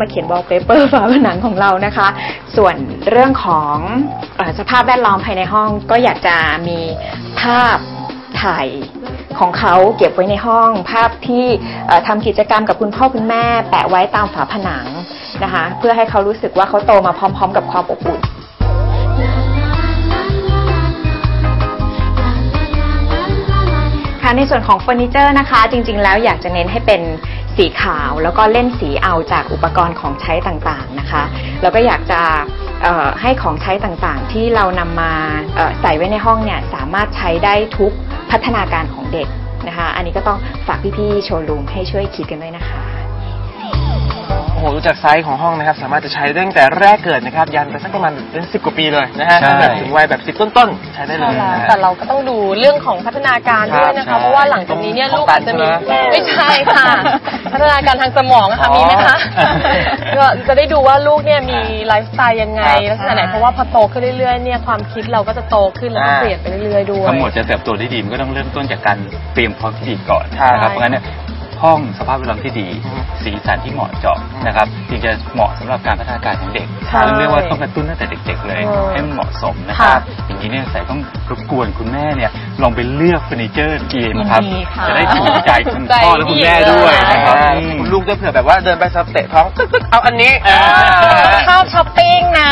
มาเขียนวอลเปเปอร์ฝาผนังของเรานะคะ ส่วนเรื่องของอสภาพแวดล้อมภายในห้องก็อยากจะมีภาพถ่ายของเขาเก็บไว้ในห้อง ภาพที่เอ่อทำกิจกรรมกับคุณพ่อคุณแม่ แปะไว้ตามฝาผนังนะคะ เพื่อให้เขารู้สึกว่าเขาโตมาพร้อม ๆ กับความอบอุ่นค่ะในส่วนของเฟอร์นิเจอร์นะคะ จริง ๆ แล้วอยากจะเน้นให้เป็น สีขาวแล้วก็เล่นสีเอาจากอุปกรณ์ของใช้ต่างๆนะคะแล้วก็อยากจะเอ่อให้ของใช้ต่างๆ ที่เรานำมาใส่ไว้ในห้องเนี่ยสามารถใช้ได้ทุกพัฒนาการของเด็กนะคะ อันนี้ก็ต้องฝากพี่ๆโชว์รูมให้ช่วยคิดกันด้วยนะคะ โอ้โหดูจากไซส์ของห้องนะครับ สามารถจะใช้ได้ตั้งแต่แรกเกิดนะครับ ยันไปสักประมาณเป็นสิบกว่าปีเลยนะฮะใช่ แบบถึงวัยแบบสิบต้นๆ ใช้ได้เลยใช่แล้วนะฮะ แต่เราก็ต้องดูเรื่องของพัฒนาการด้วยนะครัคะ บเพราะว่าหลังจากนี้เนี่ยของลูกอาจจะมีใช่ไหมไม่ใช่ค่ะ พัฒนาการทางสมองอะค่ะอ๋อมีไหมคะอ๋อก็จะได้ดูว่าลูกเนี่ยมีไลฟ์สไตล์ยังไงครับลักษณะไหนเพราะว่าพอโตขึ้นเรื่อยๆเนี่ยความคิดเราก็จะโตขึ้นแล้วก็อ่า เปลี่ยนไปเรื่อยๆด้วย ทั้งหมดจะเติบโตได้ดีมันก็ต้องเริ่มต้นจากการเตรียมพร้อมที่ดีก่อนใช่นะครับเพราะงั้นเนี่ย ห้องสภาพแวดล้อมที่ดีอืมสีสันที่เหมาะเจาะนะครับจึงจะเหมาะสำหรับการพัฒนาการของเด็กใช่ซึ่งเรียกว่าต้องกระตุ้นตั้งแต่เด็ก ๆ เลยเออให้มันเหมาะสมนะครับค่ะอย่างนี้เนี่ยใส่ต้องรบกวนคุณแม่เนี่ยลองไปเลือกเฟอร์นิเจอร์เกมครับยินดีค่ะจะได้ถูกใจคุณใจพ่อและคุณแม่ด้วยนะครับใช่อืมคุณลูกก็เผื่อแบบว่าเดินไปสับเตะท้องตึ๊กๆเอาอันนี้ชอบช้อปปิ้งนะ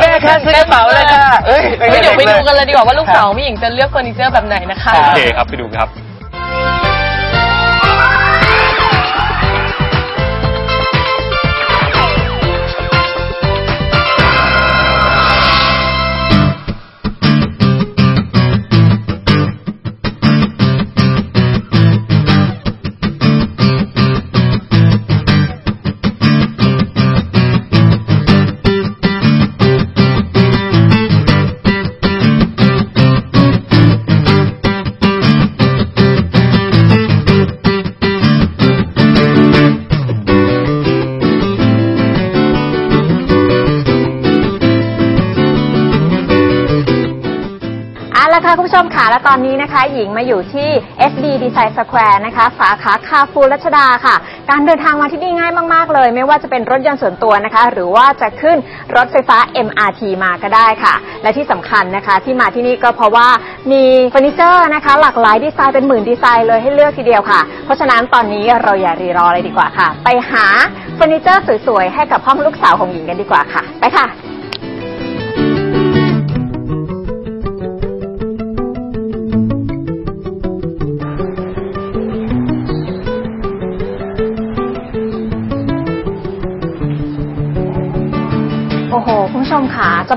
แม่คะซื้อกระเป๋าเลยค่ะเอ้ยเฮ้ยเดี๋ยวไปด็ดูกันเลยดีกว่าว่าลูกครับสาวพี่หญิงจะเลือกเฟอร์นิเจอร์แบบไหนนะคะโอเคครับไปดูครับ ละค่ะคุณผู้ชมค่ะและตอนนี้นะคะ หญิงมาอยู่ที่ SD Design Square นะคะ สาขาคาฟูรัชดาค่ะ การเดินทางมาที่นี่ง่ายมาก ๆ เลย ไม่ว่าจะเป็นรถยนต์ส่วนตัวนะคะ หรือว่าจะขึ้นรถไฟฟ้า MRT มาก็ได้ค่ะ และที่สำคัญนะคะ ที่มาที่นี่ก็เพราะว่ามีเฟอร์นิเจอร์นะคะ หลากหลายดีไซน์เป็นหมื่นดีไซน์เลยให้เลือกทีเดียวค่ะ เพราะฉะนั้นตอนนี้เราอย่ารีรอเลยดีกว่าค่ะ ไปหาเฟอร์นิเจอร์สวยๆให้กับห้องลูกสาวของหญิงกันดีกว่าค่ะ ไปค่ะ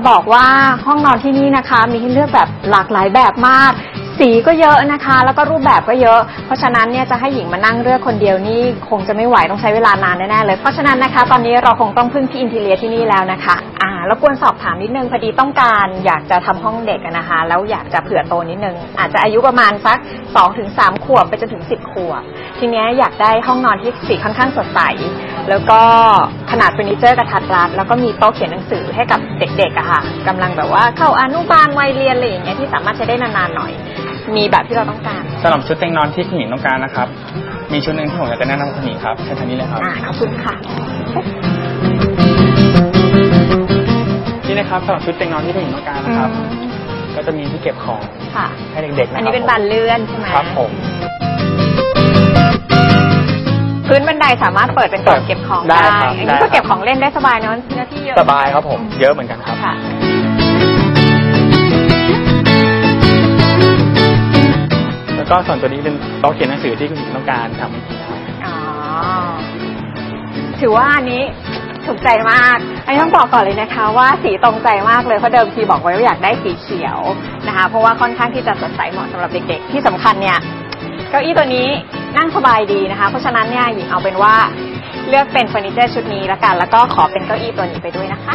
บอกว่าห้องนอนที่นี่นะคะมีให้เลือกแบบหลากหลายแบบมาก สีก็เยอะนะคะ แล้วก็รูปแบบก็เยอะ เพราะฉะนั้นเนี่ยจะให้หญิงมานั่งเลือกคนเดียวนี่คงจะไม่ไหวต้องใช้เวลานานแน่ๆเลยเพราะฉะนั้นนะคะ ตอนนี้เราคงต้องพึ่งพี่อินทีเลียที่นี่แล้วนะคะอ่าแล้วควรสอบถามนิดนึงพอดีต้องการอยากจะทำห้องเด็กอะนะคะ แล้วอยากจะเผื่อโตนิดนึงอาจจะอายุประมาณสัก2-3ถึงขวบไปจนถึง 10 ขวบ ทีเนี้ยอยากได้ห้องนอนที่สีค่อนข้างสดใส แล้วก็ขนาดเฟอร์นิเจอร์กระทัดรัดแล้วก็มีโต๊ะเขียนหนังสือให้กับเด็กๆอะค่ะกำลังแบบว่าเข้าอนุบาลวัยเรียนอะไรอย่างเงี้ยที่สามารถใช้ได้นานๆหน่อย มีแบบที่เราต้องการสำหรับชุดเตียงนอนที่คุณหญิงต้องการนะครับ มีชุดหนึ่งที่ผมอยากจะแนะนำคุณหญิงครับเชิญทางนี้เลยครับอ่าขอบคุณค่ะนี่นะครับสำหรับชุดเตียงนอนที่คุณหญิงต้องการนะครับ ก็จะมีที่เก็บของค่ะให้เด็กๆนะครับอันนี้เป็นบานเลื่อนใช่ไหมครับผม พื้นบันไดสามารถเปิดเป็นกล่องเก็บของได้ได้ครับอันได้นี้ครัก็เก็บของเล่นได้สบายเนอะเนื้อที่เยอะสบายครับผมเยอะเหมือนกันครับ ค่ะแล้วก็ส่วนตัวนี้เป็นโต๊ะเขียนหนังสือที่คุณหญิงต้องการทำอ๋อถือว่าอันนี้ถูกใจมาก อันนี้ต้องบอกก่อนเลยนะคะ ว่าสีตรงใจมากเลยเพราะเดิมทีบอกไว้ว่าอยากได้สีเขียวนะคะ เพราะว่าค่อนข้างที่จะสดใสเหมาะสำหรับเด็กๆ ที่สำคัญเนี่ย เก้าอี้ตัวนี้นั่งสบายดีนะคะ เพราะฉะนั้นเนี่ยหญิงเอาเป็นว่าเลือกเป็นเฟอร์นิเจอร์ชุดนี้ละกัน แล้วก็ขอเป็นเก้าอี้ตัวนี้ไปด้วยนะคะ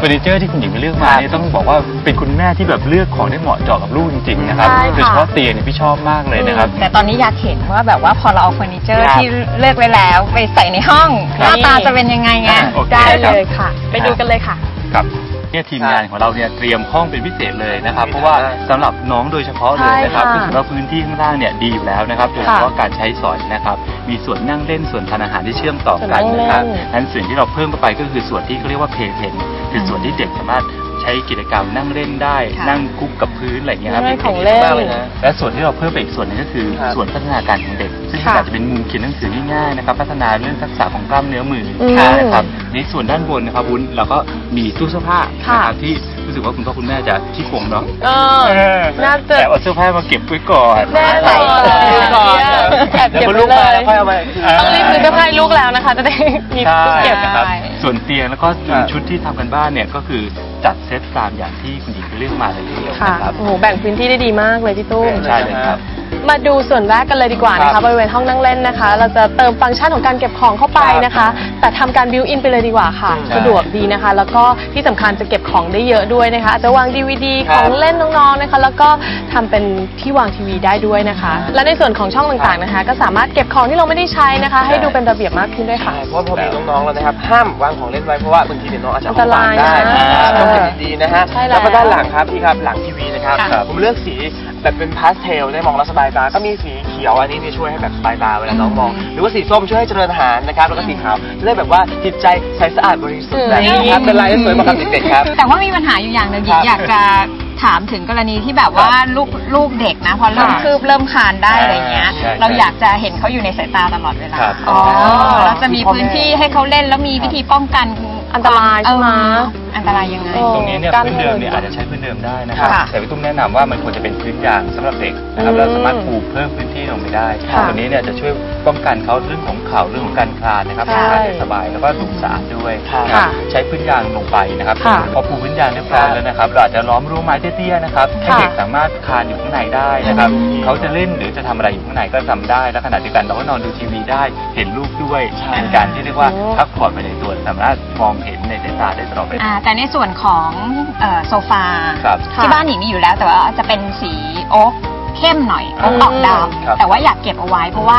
เฟอร์นิเจอร์ที่คุณหญิงไปเลือกมาครับเนี่ยต้องบอกว่าเป็นคุณแม่ที่แบบเลือกของได้เหมาะเจาะกับลูกจริงๆนะครับใช่ค่ะ โดยเฉพาะเตียงเนี่ยพี่ชอบมากเลยนะครับ แต่ตอนนี้อยากเห็นว่าแบบว่าพอเราเอาเฟอร์นิเจอร์ครับที่เลือกไว้แล้วไปใส่ในห้องหครับน้าตาจะเป็นยังไงไงอ่าโอเค ได้ครับเลยค่ะ ไปดูกันเลยค่ะ ครับ เนี่ยทีมงานของเราเนี่ยเตรียมห้องเป็นพิเศษเลยนะครับ เพราะว่าสำหรับน้องโดยเฉพาะเลยนะครับใช่ค่ะรู้สึกว่าพื้นที่ข้างล่างเนี่ยดีอยู่แล้วนะครับโดยเฉพาะการใช้สอยนะครับ มีส่วนนั่งเล่นส่วนทานอาหารที่เชื่อมต่อกันนะครับส่วนนั่งเล่นนั้นส่วนที่เราเพิ่มเข้าไปก็คือส่วนที่เขาเรียกว่าเพย์เพนคือส่วนที่เด็กสามารถใช้กิจกรรมนั่งเล่นได้ค่ะนั่งคุกกับพื้นอะไรอย่างเงี้ยครับนั่งเล่นของเล่นมากเลยนะและส่วนที่เราเพิ่มไปอีกส่วนหนึงก็คือครับส่วนพัฒนาการของเด็ก ซึ่งค่ะอาจจะเป็นมุมเขียนหนังสือง่ายๆนะครับ พัฒนาเรื่องทักษะของกล้ามเนื้อมืออืมนะครับ ในส่วนด้านบนนะครับวุ้นเราก็มีตู้เสื้อผ้าค่ะนะครับที่รู้สึกว่าคุณพ่อคุณแม่จะขี้โกงเนาะเออน่าจะแต่เอาเสื้อผ้ามาเก็บไว้ก่อนแน่นอนเก็บก่อนแอบเก็บเดี๋ยวพอไว้ลูกเลมายแล้วค่อยเอามาอีกทีต้องรีบซื้อเสื้อผ้าให้ลูกแล้วนะคะ จะได้มีใช่ตู้เก็บนะครับใช่ส่วนเตียงแล้วก็ครับชุดที่ทำกันบ้านเนี่ยก็คือจัดเซตตามอย่างที่คุณหญิงไปเลือกมาเลยทีเดียวค่ะนะครับโอ้โหแบ่งพื้นที่ได้ดีมากเลยพี่ตุ้มใช่เลยครับ มาดูส่วนแรกกันเลยดีกว่านะครัคะบ บริเวณห้องนั่งเล่นนะคะ เราจะเติมฟังก์ชันของการเก็บของเข้าไปนะคะ แต่ทำการบิวอินไปเลยดีกว่าค่ะอืมสะดวกดีนะคะ แล้วก็ที่สำคัญจะเก็บของได้เยอะด้วยนะคะอาจจะวางดีวดีครัขบองเล่นน้องๆนะคะ แล้วก็ทำเป็นที่วางทีวีได้ด้วยนะคะ และในส่วนของช่องต่างๆนะคะ ก็สามารถเก็บของที่เราไม่ได้ใช้นะคะ ให้ดูเป็นระเบียบมากขึ้นด้วยค่ะใช่เพราะว่าพอมีน้องๆแล้วนะครับ ห้ามวางของเล่นไว้เพราะว่าบางทีเนี่ยน้องอาจจะอันตรายเอไปได้นะอ่าต้องเก็บดีๆนะฮะใช่แล้วแล้วก็ด้านหลังครับพี่ครับหลังทีวีนะครับ ค่ะ ผมเลือกสีแบบเป็นพาสเทลได้มองแล้วสบายตาก็มีสีเขียวอันนี้เนี่ยช่วยให้แบบสบายตาเวลาน้องมอง หรือว่าสีส้มช่วยให้เจริญอาหารนะครับแล้วก็สีขาวจะได้แบบว่าจิตใจใสสะอาดบริสุทธิ์แบบนี้ครับเป็นลายที่สวยมากครับเด็กๆครับ แต่ว่ามีปัญหาอยู่อย่างหนึ่งหญิครังบอยากจะถามถึงกรณีที่แบบว่าลูกลูกเด็กนะพอเริ่มค่ะคืบเริ่มคลานได้อะไรเงี้ยใช่ใช่เราอยากจะเห็นเขาอยู่ในสายตาตลอดเวลาครับอ๋อเราจะมีพื้นที่ให้เขาเล่นแล้วมีวิธีป้องกันอันตรายใช่ไหม เออ อันตรายยังไงโอ้ตรงนี้เนี่ยกั้นพื้นเดิมเนี่ยให้เลยอาจจะใช้พื้นเดิมได้นะครับ ค่ะแต่พี่ตุ้มแนะนำว่ามันควรจะเป็นพื้นยางสำหรับเด็กนะครับอืมเราสามารถปลูกเพิ่มพื้นที่ลงไปได้ค่ะตัวนี้เนี่ยจะช่วยป้องกันเขาเรื่องของเข่าเรื่องของการคลานนะครับใช่คลานได้สบายแล้วก็ดูสะอาดด้วยค่ะนะครับใช้พื้นยางลงไปนะครับค่ะพอปูพื้นยางเรียบร้อยแล้วนะครับเราอาจจะล้อมรั้วไม้เตี้ยๆนะครับให้ค่ะเด็กสามารถคลานอยู่ข้างในได้นะครับอืมเขาจะเล่นหรือจะทำอะไรอยู่ข้างในก็ทำได้แล้วขณะเดียวกันเราก็นอนดูทีวีได้ เห็นลูกด้วยใช่เป็นการที่เรียกว่าโอ้พักผ่อนไปในตัวสามารถมองเห็นในสายตาได้ตลอดเวลา อ่าแต่ในส่วนของเอ่อโซฟาครับที่บ้านหญิงมีอยู่แล้วแต่ว่าจะเป็นสีโอ๊กเข้มหน่อยโอ๊กออกดครับำแต่ว่าอยากเก็บเอาไว้ เพราะว่า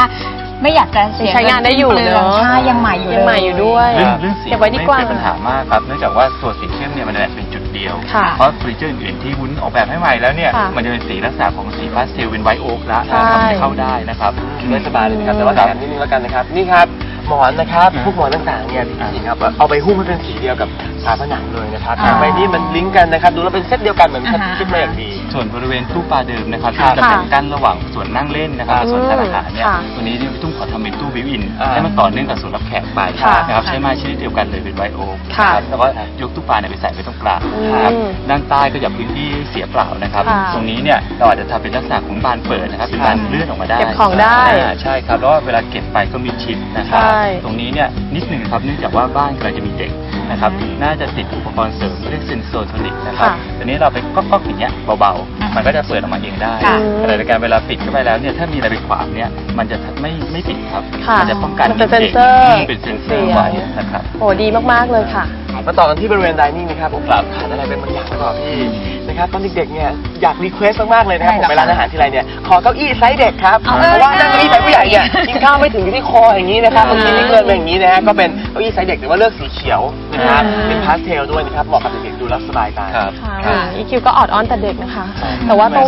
ไม่อยากจะเสียใช้งานได้อยู่เปลืเนองอะ ใช่ยังใหม่อยู่ยังใหม่อยู่ด้วยเรื่องเรื่องสีเก็บไว้ดีกว่าไม่เป็นปัญหามากครับเนื่องจากว่าตัวสีเข้มเนี่ยมันจะเป็นจุดเดียว ค่ะเพราะเฟอร์นิเจอร์อื่นๆที่วุ้นออกแบบให้ใหม่แล้วเนี่ย ค่ะมันจะเป็นสีลักษณะของสีพาสเทลเป็นไวท์โอ๊กละใช่ ทำให้เข้าได้นะครับ ไม่สบายเลยนะครับ แต่ว่าแถมนิดนึงแล้วกันนะครับ นี่ครับ หมอนนะครับพวกหมอนต่างๆเนี่ยจริงๆครับเอาไปหุ้มให้เป็นสีเดียวกับฝาผนังเลยนะครับอ่าใบนี้มันลิงก์กันนะครับ ดูแล้วเป็นเซตเดียวกันเหมือนอ่าฮะ คิดมาอย่างดี ส่วนบริเวณตู้ปลาเดิมนะครับที่ค่ะจะเป็นกั้นระหว่างส่วนนั่งเล่นนะครับกับส่วนทานอาหารเนี่ยค่ะตัวนี้เนี่ยพี่ตุ้มขอทำเป็นตู้บิวอินอ่าให้มันต่อเนื่องกับส่วนรับแขกไปค่ะนะครับใช้ไม้ชนิดเดียวกันเลยเป็นไวท์โอ๊กค่ะนะครับแล้วก็ยกตู้ปลาเนี่ยไปใส่ไว้ตรงกลางอืมนะครับด้านใต้ก็อย่าพื้นที่เสียเปล่านะครับ ค่ะตรงนี้เนี่ยเราอาจจะทำเป็นลักษณะของบานเปิดนะครับเป็นบานเลื่อนออกมาได้เก็บของได้อ่าใช่ครับแล้วเวลาเก็บไปก็มีชิดนะครับใช่ ตรงนี้เนี่ยนิดหนึ่งครับเนื่องจากว่าบ้านกำลังจะมีเด็กนะครับน่าจะติดอุปกรณ์เสริมเรียกเซนโซโทนิกนะครับ ค่ะ ทีนี้เราไปก๊อกๆอย่างเงี้ยเบาอืมๆมันก็จะเปิดออกมาเองได้ค่ะแต่ในการเวลาปิดเข้าไปแล้วเนี่ยถ้ามีอะไรไปขวางเนี่ยมันจะไม่ไม่ปิดครับค่ะมัจะป้องกันมันเป็นด็กเซ็นเซอร์ มเป็นเซนเซอร์ไว้นะครับ โอ้ดีมาก ๆ เลยค่ะ มาต่อกันที่บริเวณดิเนิ่งนะครับผมขาดอะไรเป็นบางอย่างหรือเปล่าพี่นะครับตอนเด็กๆเนี่ยอยากรีเควสมากๆเลยนะครับผมไปร้านอาหารที่ไรเนี่ยขอเก้าอี้ไซส์เด็กครับเอาเพราะว่าเออนั่งเก้าอี้ไซส์ผู้ใหญ่เนี่ยใช่กินข้าวไม่ถึงที่คออย่างนี้นะครับอ่าบางทีนี่เกินไปอย่างนี้นะฮะก็เป็นเก้าอี้ไซส์เด็กหรือว่าเลือกสีเขียวนะครับอ่าเป็นพาสเทลด้วยนะครับเหมาะกับเด็กๆดูแล้วสบายตาครับค่ะอีคิวก็ออดอ้อนแต่เด็กนะคะ แต่ว่าตรง